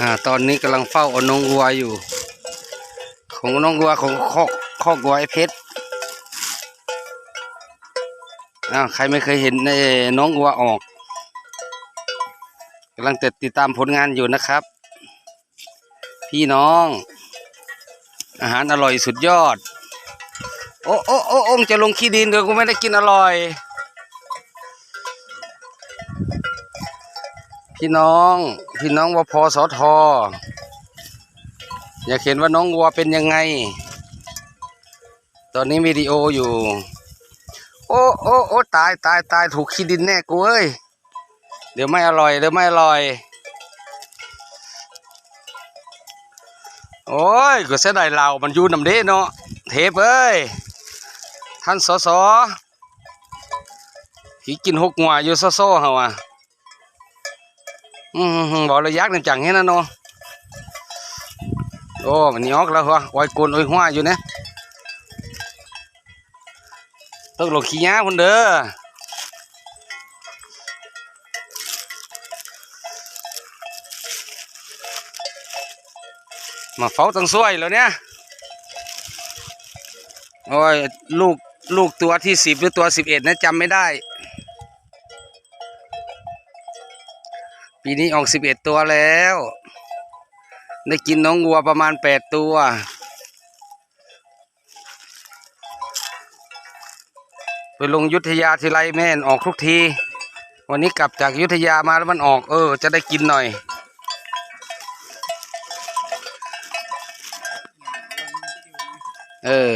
อ่าตอนนี้กำลังเฝ้าอน้องวัวอยู่ ของน้องวัวของคอกคอกวัวไอเพชรอ้าวใครไม่เคยเห็นไอ้น้องวัวออกกำลังจะติดตามผลงานอยู่นะครับ พี่น้อง อาหารอร่อยสุดยอด โอ้โอ้โอ้โอ้มงจะลงขี้ดินเดี๋ยวกูไม่ได้กินอร่อย พี่น้อง พี่น้องวพสทอยากเห็นว่าน้องวัวเป็นยังไง ตอนนี้วิดีโออยู่ โอ้โอ้โอ้ตายตายตายถูกขี้ดินแน่กูเอ้ย เดี๋ยวไม่อร่อยเดี๋ยวไม่อร่อย โอ้ยก็เสียดายเรามันยู่นำเด้เนาะ เทปเอ้ย ท่านสสขี่กินหกงัวอยู่ซอๆเฮาอะ บอกเลยยักษ์นั่นจังเห็นนะเนาะโอ้มันนี่ออกแล้วหรอไว้กลนไว้หัวอยู่เนี่ยต้องหลงขี้ยาพุ่นเด้อมาเฝ้าตังซวยแล้วเนี่ยโอ้ยลูกลูกตัวที่สิบหรือตัวสิบเอ็ดนะจำไม่ได้ ปีนี้ออกสิบเอ็ดตัวแล้ว ได้กินน้องวัวประมาณแปดตัว ไปลงยุทธยาทีไรแม่นออกทุกที วันนี้กลับจากยุทธยามาแล้วมันออก เออ จะได้กินหน่อยเออ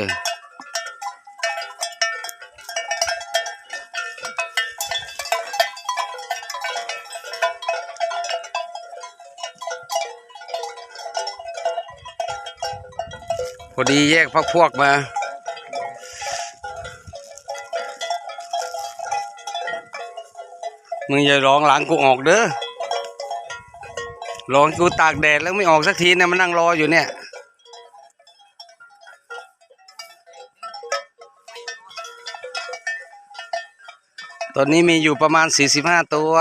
อดีแยกพักพวกมามึงอย่าร้องหลังกูออกเด้อร้องกูตากแดดแล้วไม่ออกสักทีเนี่ยมานั่งรออยู่เนี่ย ตอนนี้มีอยู่ประมาณ 45 ตัว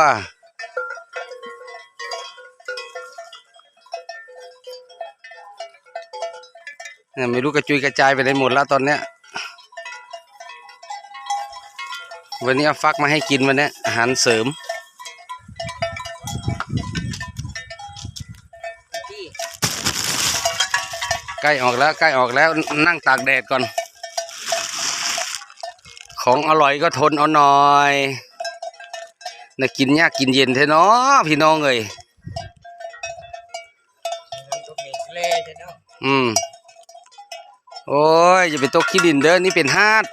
ไม่รู้กระจุยกระจายไปไหนหมดแล้วตอนเนี้ย วันนี้เอาฟักมาให้กินวันเนี้ยอาหารเสริมใกล้ออกแล้วใกล้ออกแล้วนั่งตากแดดก่อน ของอร่อยก็ทนเอาหน่อยน่ากินยากกินเย็นเทเนาะพี่น้องเอ้ยอืม โอ้ยอย่าไปตกขี้ดินเด้อนี่เป็นฮาด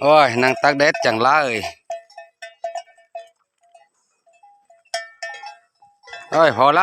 โอ้ยนางตักแดดจังละเอ้ยโอ้ยพอละ